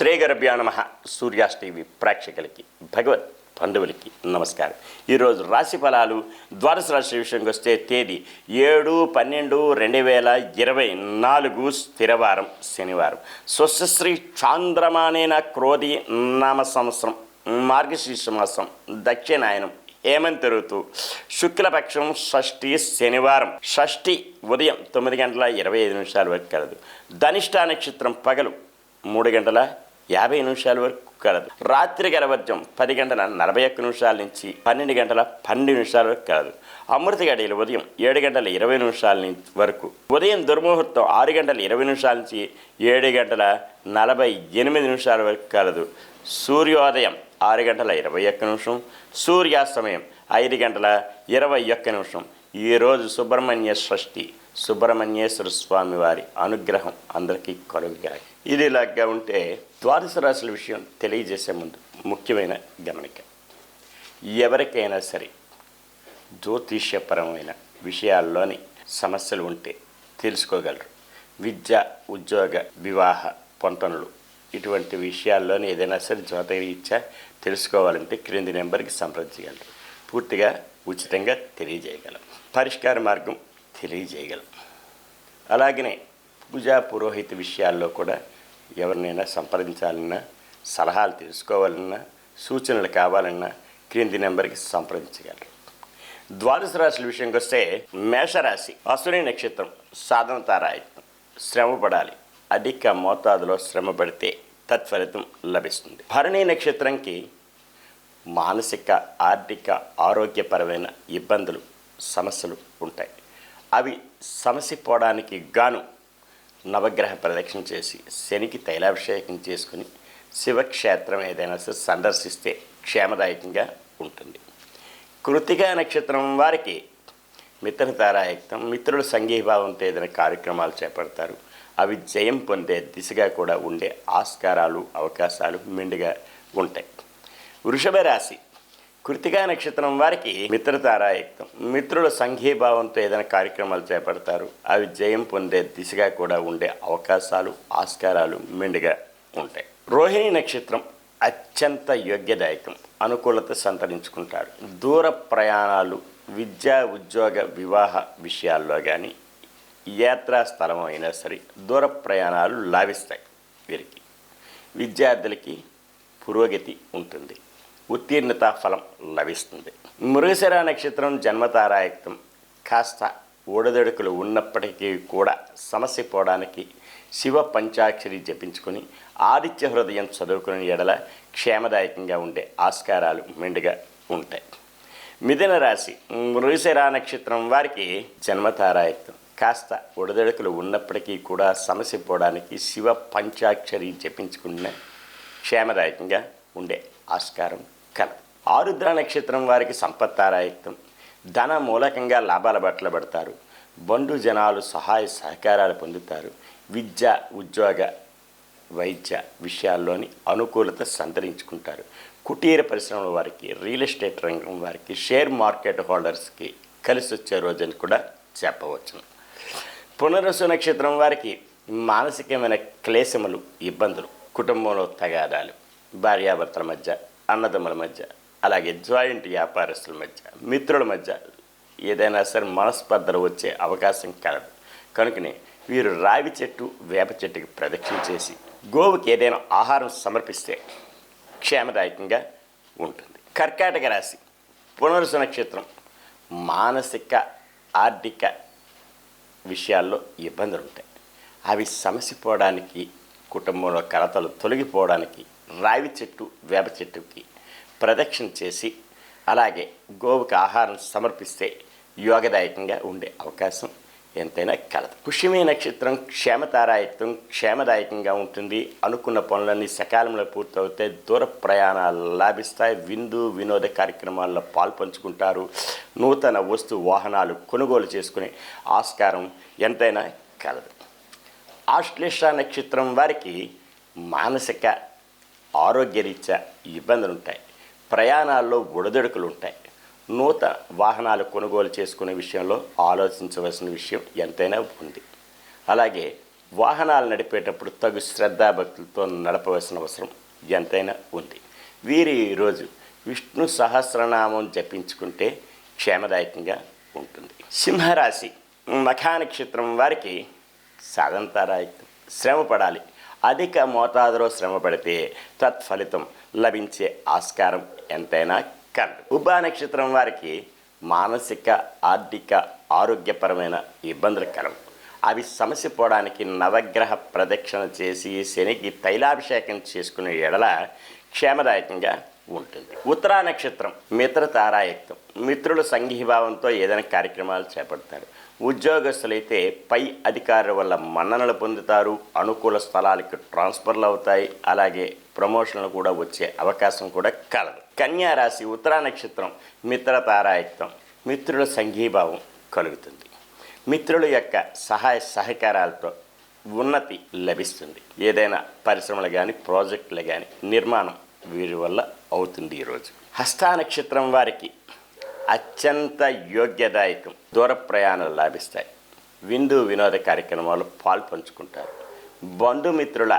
శ్రీగరభ్యా నమ. సూర్యాస్ టీవీ ప్రేక్షకులకి భగవత్ బంధువులకి నమస్కారం. ఈరోజు రాశి ఫలాలు ద్వాదశ రాశి విషయంకి వస్తే తేదీ ఏడు పన్నెండు రెండు వేల ఇరవై నాలుగు స్థిరవారం శనివారం. స్వశ్రీ చాంద్రమానేన క్రోధి నామ సంవత్సరం మార్గశీర్ష మాసం దక్షిణాయనం హేమంత్ ఋతువు శుక్లపక్షం షష్ఠి శనివారం. షష్ఠి ఉదయం తొమ్మిది గంటల ఇరవై ఐదు నిమిషాల వరకు కలదు. ధనిష్ట నక్షత్రం పగలు మూడు గంటల యాభై నిమిషాల వరకు కలదు. రాత్రి గలవర్జం పది గంటల నలభై ఒక్క నిమిషాల నుంచి పన్నెండు గంటల పన్నెండు నిమిషాల వరకు కలదు. అమృత గడియలు ఉదయం ఏడు గంటల ఇరవై నిమిషాల నుంచి వరకు. ఉదయం దుర్ముహూర్తం ఆరు గంటల ఇరవై నిమిషాల నుంచి ఏడు గంటల నలభై ఎనిమిది నిమిషాల వరకు కలదు. సూర్యోదయం ఆరు గంటల ఇరవై ఒక్క నిమిషం. సూర్యాస్తమయం ఐదు గంటల ఇరవై ఒక్క నిమిషం. ఈరోజు సుబ్రహ్మణ్య షష్ఠి సుబ్రహ్మణ్యేశ్వర స్వామి వారి అనుగ్రహం అందరికీ కలుగుగా ఇది ఇలాగా ఉంటే ద్వాదశ రాశుల విషయం తెలియజేసే ముందు ముఖ్యమైన గమనిక. ఎవరికైనా సరే జ్యోతిష్యపరమైన విషయాల్లోని సమస్యలు ఉంటే తెలుసుకోగలరు. విద్య ఉద్యోగ వివాహ పొంతనలు ఇటువంటి విషయాల్లోని ఏదైనా సరే జ్యోతిరీత్యా తెలుసుకోవాలంటే క్రింది నెంబర్కి సంప్రదించగలరు. పూర్తిగా ఉచితంగా తెలియజేయగలం. పరిష్కార మార్గం తెలియజేయగలం. అలాగనే పూజా పురోహిత విషయాల్లో కూడా ఎవరినైనా సంప్రదించాలన్నా సలహాలు తెలుసుకోవాలన్నా సూచనలు కావాలన్నా క్రింది నెంబర్కి సంప్రదించగలరు ద్వాదశ రాశుల విషయంకి వస్తే మేషరాశి అసుని నక్షత్రం సాధన తారాయత్నం శ్రమ పడాలి అధిక మోతాదులో శ్రమ పడితే తత్ఫలితం లభిస్తుంది. భరణి నక్షత్రంకి మానసిక ఆర్థిక ఆరోగ్యపరమైన ఇబ్బందులు సమస్యలు ఉంటాయి. అవి సమస్య పోవడానికి గాను నవగ్రహ ప్రదక్షిణ చేసి శనికి తైలాభిషేకం చేసుకుని శివక్షేత్రం ఏదైనా సరే సందర్శిస్తే క్షేమదాయకంగా ఉంటుంది. కృతికా నక్షత్రం వారికి మిత్ర తారాయుక్తం మిత్రుల సంఘీభావంతో ఏదైనా కార్యక్రమాలు చేపడతారు. అవి జయం పొందే దిశగా కూడా ఉండే ఆస్కారాలు అవకాశాలు మెండుగా ఉంటాయి. వృషభ రాశి కృతికా నక్షత్రం వారికి మిత్రతారాయుక్తం మిత్రుల సంఘీభావంతో ఏదైనా కార్యక్రమాలు చేపడతారు. అవి జయం పొందే దిశగా కూడా ఉండే అవకాశాలు ఆస్కారాలు మెండుగా ఉంటాయి. రోహిణి నక్షత్రం అత్యంత యోగ్యదాయకం. అనుకూలత సంతరించుకుంటారు దూర ప్రయాణాలు విద్యా ఉద్యోగ వివాహ విషయాల్లో కానీ యాత్రా స్థలం అయినా సరే దూర ప్రయాణాలు లాభిస్తాయి వీరికి. విద్యార్థులకి పురోగతి ఉంటుంది. ఉత్తీర్ణత ఫలం లభిస్తుంది. మృగశిర నక్షత్రం జన్మతారాయుక్తం. కాస్త ఊడదడుకులు ఉన్నప్పటికీ కూడా సమస్య పోవడానికి శివ పంచాక్షరి జపించుకొని ఆదిత్య హృదయం చదువుకునే ఎడల క్షేమదాయకంగా ఉండే ఆస్కారాలు మెండుగా ఉంటాయి. మిథున రాశి మృగశిర నక్షత్రం వారికి జన్మతారాయుక్తం. కాస్త ఉడదడుకులు ఉన్నప్పటికీ కూడా సమస్య పోవడానికి శివ పంచాక్షరి జపించుకున్న క్షేమదాయకంగా ఉండే ఆస్కారం ఆరుద్ర నక్షత్రం వారికి సంపత్తారాయుక్తం ధన మూలకంగా లాభాల బట్టలు పడతారు. బండు జనాలు సహాయ సహకారాలు పొందుతారు. విద్య ఉద్యోగ వైద్య విషయాల్లోని అనుకూలత సంతరించుకుంటారు. కుటీర పరిశ్రమల వారికి రియల్ ఎస్టేట్ రంగం వారికి షేర్ మార్కెట్ హోల్డర్స్కి కలిసి వచ్చే రోజని కూడా చెప్పవచ్చును పునరసు నక్షత్రం వారికి మానసికమైన క్లేశములు ఇబ్బందులు కుటుంబంలో తగాదాలు భార్యాభర్తల మధ్య అన్నదమ్ముల మధ్య అలాగే జాయింట్ వ్యాపారస్తుల మధ్య మిత్రుల మధ్య ఏదైనా సరే మనస్పర్ధలు వచ్చే అవకాశం కలదు. కనుకనే వీరు రావి చెట్టు వేప చెట్టుకి ప్రదక్షిణ చేసి గోవుకి ఏదైనా ఆహారం సమర్పిస్తే క్షేమదాయకంగా ఉంటుంది. కర్కాటక రాశి పునరుస నక్షత్రం మానసిక ఆర్థిక విషయాల్లో ఇబ్బందులు ఉంటాయి. అవి సమసిపోవడానికి కుటుంబంలో కలతలు తొలగిపోవడానికి రావి చెట్టు వేప చెట్టుకి ప్రదక్షిణ చేసి అలాగే గోవుకి ఆహారం సమర్పిస్తే యోగదాయకంగా ఉండే అవకాశం ఎంతైనా కలదు. పుష్యమి నక్షత్రం క్షేమతారాయత్వం క్షేమదాయకంగా ఉంటుంది. అనుకున్న పనులన్నీ సకాలంలో పూర్తవుతే దూర ప్రయాణాలు లాభిస్తాయి. విందు వినోద కార్యక్రమాల్లో పాల్పంచుకుంటారు. నూతన వస్తు వాహనాలు కొనుగోలు చేసుకునే ఆస్కారం ఎంతైనా కలదు. ఆశ్లేష నక్షత్రం వారికి మానసిక ఆరోగ్యరీత్యా ఇబ్బందులు ఉంటాయి ప్రయాణాల్లో ఒడిదొడుకులు ఉంటాయి నూతన వాహనాలు కొనుగోలు చేసుకునే విషయంలో ఆలోచించవలసిన విషయం ఎంతైనా ఉంది. అలాగే వాహనాలు నడిపేటప్పుడు తగు శ్రద్ధాభక్తులతో నడపవలసిన అవసరం ఎంతైనా ఉంది. వీరి ఈరోజు విష్ణు సహస్రనామం జపించుకుంటే క్షేమదాయకంగా ఉంటుంది. సింహరాశి మఖా నక్షత్రం వారికి సాధంతారాయకం శ్రమ పడాలి అధిక మోతాదులో శ్రమ పడితే తత్ఫలితం లభించే ఆస్కారం ఎంతైనా కలదు ఉభా నక్షత్రం వారికి మానసిక ఆర్థిక ఆరోగ్యపరమైన ఇబ్బందులు కలవు. అవి సమస్య పోవడానికి నవగ్రహ ప్రదక్షిణ చేసి శనికి తైలాభిషేకం చేసుకునే ఎడల క్షేమదాయకంగా ఉంటుంది. ఉత్తరా నక్షత్రం మిత్ర తారాయుక్తం మిత్రుల సంఘీభావంతో ఏదైనా కార్యక్రమాలు చేపడతారు. ఉద్యోగస్తులైతే పై అధికారుల వల్ల మన్ననలు పొందుతారు. అనుకూల స్థలాలకు ట్రాన్స్ఫర్లు అవుతాయి. అలాగే ప్రమోషన్లు కూడా వచ్చే అవకాశం కూడా కలదు. కన్యా రాశి ఉత్తరా నక్షత్రం మిత్రతారాయత్వం మిత్రుల సంఘీభావం కలుగుతుంది. మిత్రుల యొక్క సహాయ సహకారాలతో ఉన్నతి లభిస్తుంది. ఏదైనా పరిశ్రమలు కానీ ప్రాజెక్టులు కానీ నిర్మాణం వీరి వల్ల అవుతుంది ఈరోజు హస్తా నక్షత్రం వారికి అత్యంత యోగ్యదాయకం. దూర ప్రయాణాలు లాభిస్తాయి. విందు వినోద కార్యక్రమాలు పాల్పంచుకుంటారు బంధుమిత్రుల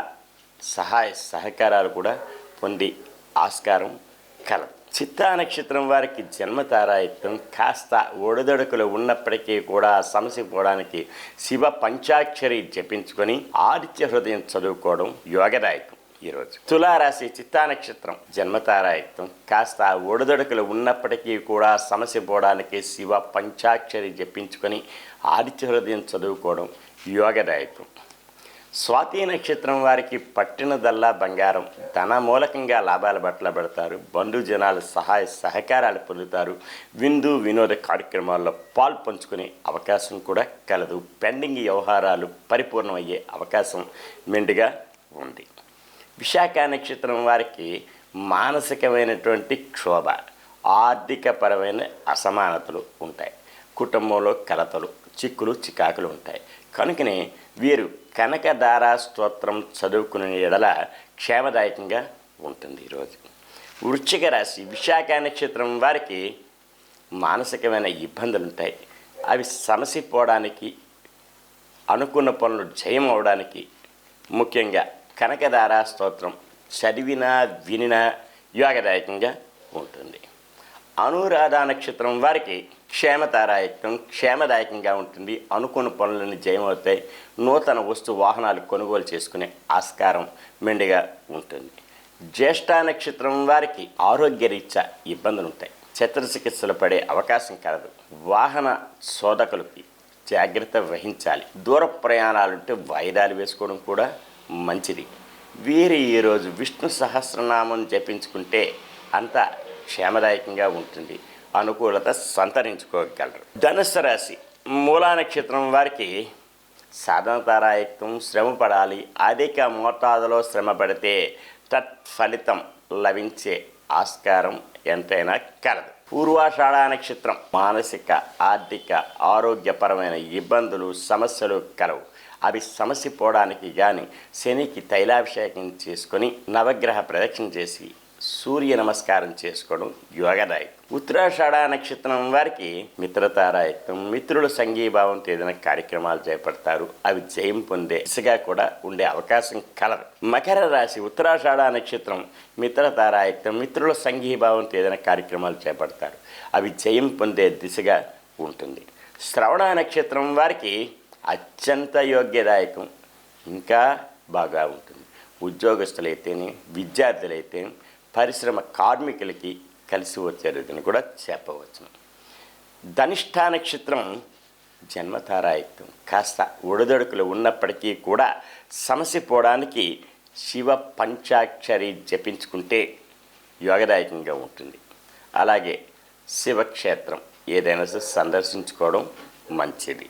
సహాయ సహకారాలు కూడా పొంది ఆస్కారం కలదు చిత్తా నక్షత్రం వారికి జన్మతారాయుక్తం కాస్త ఒడిదొడుకులు ఉన్నప్పటికీ కూడా సమస్య పోవడానికి శివ పంచాక్షరి జపించుకొని ఆదిత్య హృదయం చదువుకోవడం యోగదాయకం ఈరోజు. తులారాశి చిత్తా నక్షత్రం జన్మతారాయత్వం కాస్త ఒడిదొడుకులు ఉన్నప్పటికీ కూడా సమస్య పోవడానికి శివ పంచాక్షరి జపించుకొని ఆదిత్య హృదయం చదువుకోవడం యోగదాయకం. స్వాతి నక్షత్రం వారికి పట్టినదల్లా బంగారం. ధన మూలకంగా లాభాల బట్టల పెడతారు. బంధుజనాలు సహాయ సహకారాలు పొందుతారు. విందు వినోద కార్యక్రమాల్లో పాలు పంచుకునే అవకాశం కూడా కలదు. పెండింగ్ వ్యవహారాలు పరిపూర్ణమయ్యే అవకాశం మెండుగా ఉంది. విశాఖ నక్షత్రం వారికి మానసికమైనటువంటి క్షోభ ఆర్థికపరమైన అసమానతలు ఉంటాయి. కుటుంబంలో కలతలు చిక్కులు చికాకులు ఉంటాయి. కనుకనే వీరు కనకదారా స్తోత్రం చదువుకునే ఎడల క్షేమదాయకంగా ఉంటుంది ఈరోజు. వృశ్చిక రాశి విశాఖ నక్షత్రం వారికి మానసికమైన ఇబ్బందులు ఉంటాయి అవి సమసిపోవడానికి అనుకున్న పనులు జయం అవడానికి ముఖ్యంగా కనకదార స్తోత్రం చదివినా వినినా యోగదాయకంగా ఉంటుంది. అనురాధ నక్షత్రం వారికి క్షేమతారాయకం క్షేమదాయకంగా ఉంటుంది. అనుకున్న పనులన్నీ జయమవుతాయి. నూతన వస్తు వాహనాలు కొనుగోలు చేసుకునే ఆస్కారం మెండుగా ఉంటుంది. జ్యేష్ఠ నక్షత్రం వారికి ఆరోగ్యరీత్యా ఇబ్బందులు ఉంటాయి చిత్రచికిత్సలు పడే అవకాశం కలదు. వాహన శోధకులకి జాగ్రత్త వహించాలి. దూర ప్రయాణాలుంటే వాయిదాలు వేసుకోవడం కూడా మంచిది. వీరి ఈరోజు విష్ణు సహస్రనామం జపించుకుంటే అంతా క్షేమదాయకంగా ఉంటుంది. అనుకూలత సంతరించుకోగలరు. ధనుస్సు రాశి మూలా నక్షత్రం వారికి సాధనతారాయుక్తం శ్రమ పడాలి అధిక మోతాదులో శ్రమ పడితే తత్ఫలితం లభించే ఆస్కారం ఎంతైనా కలదు. పూర్వాషాఢ నక్షత్రం మానసిక ఆర్థిక ఆరోగ్యపరమైన ఇబ్బందులు సమస్యలు కలవు. అవి సమస్య పోవడానికి కానీ శనికి తైలాభిషేకం చేసుకొని నవగ్రహ ప్రదక్షిణ చేసి సూర్య నమస్కారం చేసుకోవడం యోగదాయకం. ఉత్తరాషాఢ నక్షత్రం వారికి మిత్రతారాయత్వం మిత్రుల సంఘీభావంతో ఏదైనా కార్యక్రమాలు చేపడతారు. అవి జయం పొందే దిశగా కూడా ఉండే అవకాశం కలదు. మకర రాశి ఉత్తరాషాఢ నక్షత్రం మిత్రతారాయత్వం మిత్రుల సంఘీభావంతో ఏదైనా కార్యక్రమాలు చేపడతారు. అవి జయం పొందే దిశగా ఉంటుంది. శ్రవణ నక్షత్రం వారికి అత్యంత యోగ్యదాయకం. ఇంకా బాగా ఉంటుంది. ఉద్యోగస్తులైతేనే విద్యార్థులైతే పరిశ్రమ కార్మికులకి కలిసి వచ్చేదని కూడా చెప్పవచ్చు. ధనిష్ట నక్షత్రం జన్మతారాయుక్తం కాస్త ఒడిదొడుకులు ఉన్నప్పటికీ కూడా సమస్య పోవడానికి శివ పంచాక్షరి జపించుకుంటే యోగదాయకంగా ఉంటుంది. అలాగే శివక్షేత్రం ఏదైనా సందర్శించుకోవడం మంచిది.